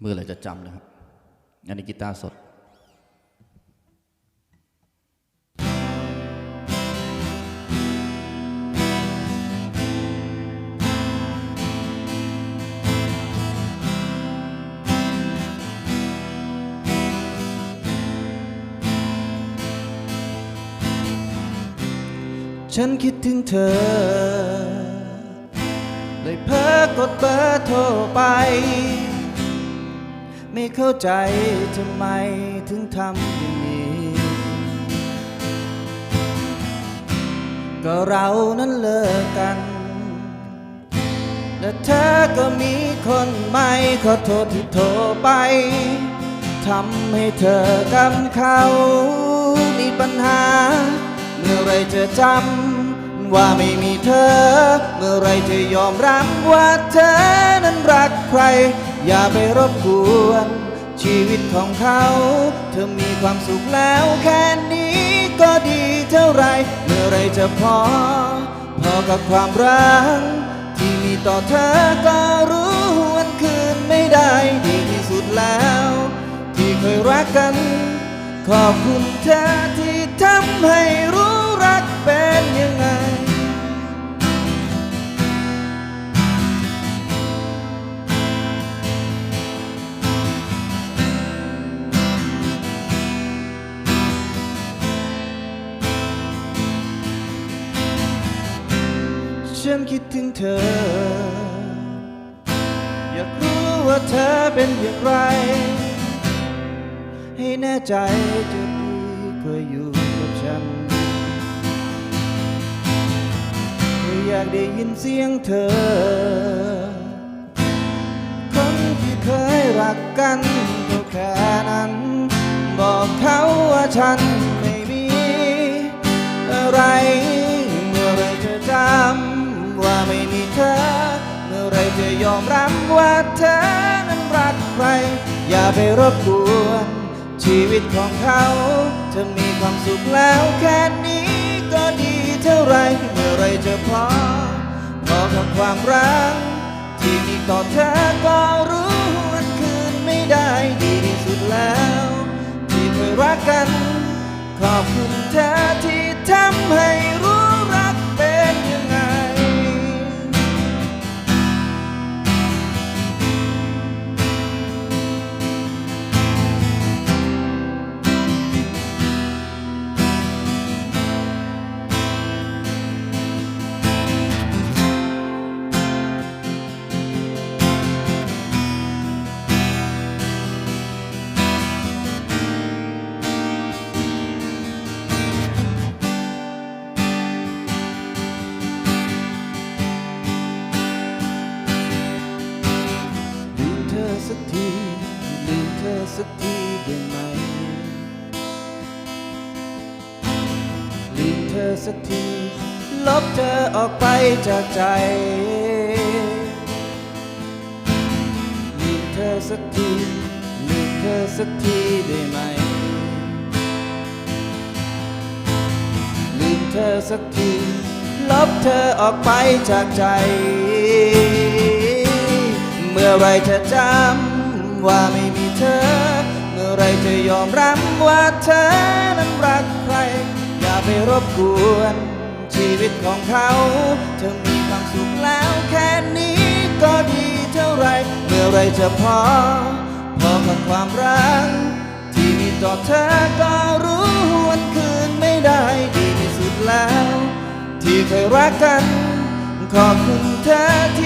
เมื่อไหรจะจำนะครับ อันนี้กีตาร์สดฉันคิดถึงเธอ เลยเพ้อกดเบอร์โทรไป ไม่เข้าใจทำไมถึงทำอย่างนี้ ก็เรานั้นเลิกกัน และเธอก็มีคนใหม่ขอโทษที่โทรไปทำให้เธอกับเขามีปัญหา เมื่อไรจะจำว่าไม่มีเธอ เมื่อไรจะยอมรับว่าเธอนั้นรักใคร อย่าไปรบกวน ชีวิตของเขา เธอมีความสุขแล้วแค่นี้ก็ดีเท่าไร เมื่อไรจะพอ พอกับความรัก ที่มีต่อเธอก็รู้วันคืนไม่ได้ดีที่สุดแล้ว ที่เคยรักกัน ขอบคุณเธอที่ทำให้รู้ ฉันคิดถึงเธอ อยากรู้ว่าเธอเป็นอย่างไร ให้แน่ใจจะดีเคยอยู่กับฉันอยากได้ยินเสียงเธอ คนที่เคยรักกันก็แค่นั้น บอกเขาว่าฉันไม่มีอะไร ยอมรับว่าเธอนั้นรักใคร อย่าไปรบกวนชีวิตของเขา เธอมีความสุขแล้วแค่นี้ก็ดีเท่าไรเมื่อไรจะพอพอกับความรัก ที่มีต่อเธอก็รู้วันคืนไม่ได้ดีที่สุดแล้ว ที่เคยรักกัน ลืมเธอสักทีได้ไหม ลืมเธอสักที ลบเธอออกไปจากใจ ลืมเธอสักที ลืมเธอสักทีได้ไหม ลืมเธอสักที ลบเธอออกไปจากใจ เมื่อไรจะจำ ว่าไม่มีเธอ เมื่อไรจะยอมรับว่าเธอนั้นรักใคร อย่าไปรบกวน ชีวิตของเขา เธอมีความสุขแล้วแค่นี้ก็ดีเท่าไร เมื่อไรจะพอ พอกับความรัก ที่มีต่อเธอก็รู้วันคืนไม่ได้ดีที่สุดแล้ว ที่เคยรักกันขอบคุณเธอ